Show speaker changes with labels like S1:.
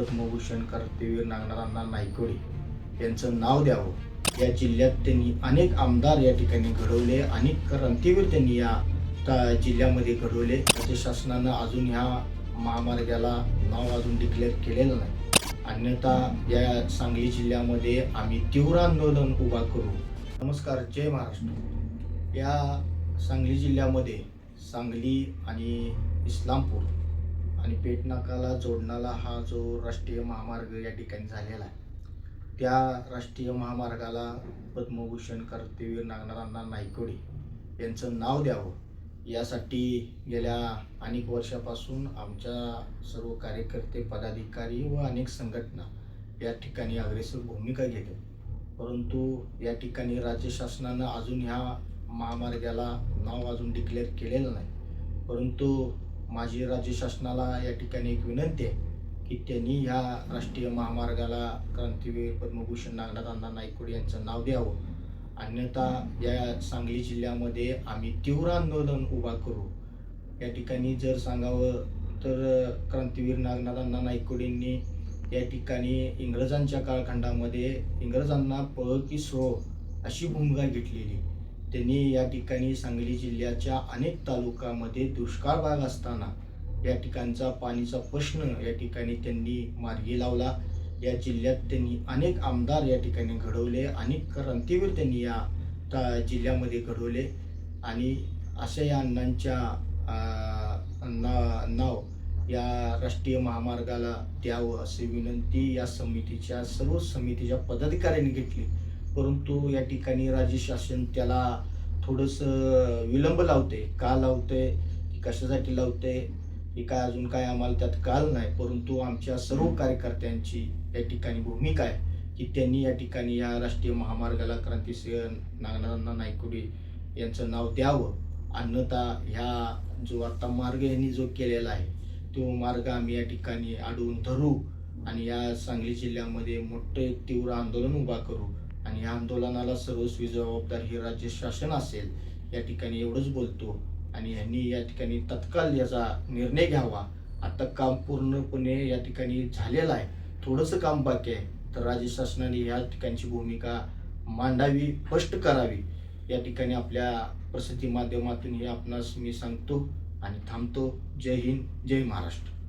S1: पद्मभूषण कर्तवीर नागनारांना नायकोडे यांचं नाव द्यावं. या जिल्ह्यात त्यांनी अनेक आमदार या ठिकाणी घडवले अनेक क्रांतीवीर त्यांनी या जिल्ह्यामध्ये घडवले. राज्य शासनानं अजून ह्या महामार्गाला नाव अजून डिक्लेअर केलेलं नाही. अन्यथा या सांगली जिल्ह्यामध्ये आम्ही तीव्र आंदोलन उभा करू. नमस्कार जय महाराष्ट्र. या सांगली जिल्ह्यामध्ये सांगली आणि इस्लामपूर आणि पेटनाकाला जोडणारा हा जो राष्ट्रीय महामार्ग या ठिकाणी झालेला आहे त्या राष्ट्रीय महामार्गाला पद्मभूषण कर्तवीर नागनारांना नायकोडे यांचं नाव द्यावं यासाठी गेल्या अनेक वर्षापासून आमच्या सर्व कार्यकर्ते पदाधिकारी व अनेक संघटना या ठिकाणी अग्रेसर भूमिका घेतात. परंतु या ठिकाणी राज्य शासनानं अजून ह्या महामार्गाला नाव अजून डिक्लेअर केलेलं नाही. परंतु माझी राज्य शासनाला या ठिकाणी एक विनंती आहे की त्यांनी ह्या राष्ट्रीय महामार्गाला क्रांतीवीर पद्मभूषण नागनाथांना नायकोडे यांचं नाव द्यावं. अन्यथा या सांगली जिल्ह्यामध्ये आम्ही तीव्र आंदोलन उभा करू. या ठिकाणी जर सांगावं तर क्रांतीवीर नागनाथांना नायकोडेंनी या ठिकाणी इंग्रजांच्या काळखंडामध्ये इंग्रजांना पळ की स्रो अशी भूमिका घेतलेली. त्यांनी या ठिकाणी सांगली जिल्ह्याच्या अनेक तालुक्यामध्ये दुष्काळ भाग असताना या ठिकाणचा पाणीचा प्रश्न या ठिकाणी त्यांनी मार्गी लावला. या जिल्ह्यात त्यांनी अनेक आमदार या ठिकाणी घडवले अनेक क्रांतीवीर त्यांनी या ता- जिल्ह्यामध्ये घडवले. आणि अशा या अण्णांच्या ना नाव या राष्ट्रीय महामार्गाला द्यावं अशी विनंती या समितीच्या सर्व समितीच्या पदाधिकाऱ्यांनी घेतली. परंतु या ठिकाणी राज्य शासन त्याला थोडंसं विलंब लावते. का लावते? कशासाठी लावते? हे काय अजून काय आम्हाला त्यात काल नाही. परंतु आमच्या सर्व कार्यकर्त्यांची या ठिकाणी भूमिका आहे की त्यांनी या ठिकाणी या राष्ट्रीय महामार्गाला क्रांतिसिंह नागनारांना नायकोडे यांचं नाव द्यावं. अन्यथा ह्या जो आता मार्ग यांनी जो केलेला आहे तो मार्ग आम्ही या ठिकाणी अडवून धरू आणि या सांगली जिल्ह्यामध्ये मोठे तीव्र आंदोलन उभा करू. आणि या आंदोलनाला सर्वस्वी जबाबदार हे राज्य शासन असेल या ठिकाणी एवढंच बोलतो. आणि यांनी या ठिकाणी तत्काल याचा निर्णय घ्यावा. आता काम पूर्णपणे या ठिकाणी झालेलं आहे. थोडंसं काम बाकी आहे. तर राज्य शासनाने या ठिकाणची भूमिका मांडावी स्पष्ट करावी. या ठिकाणी आपल्या प्रसिद्धी माध्यमातून हे आपणास मी सांगतो आणि थांबतो. जय हिंद जय महाराष्ट्र.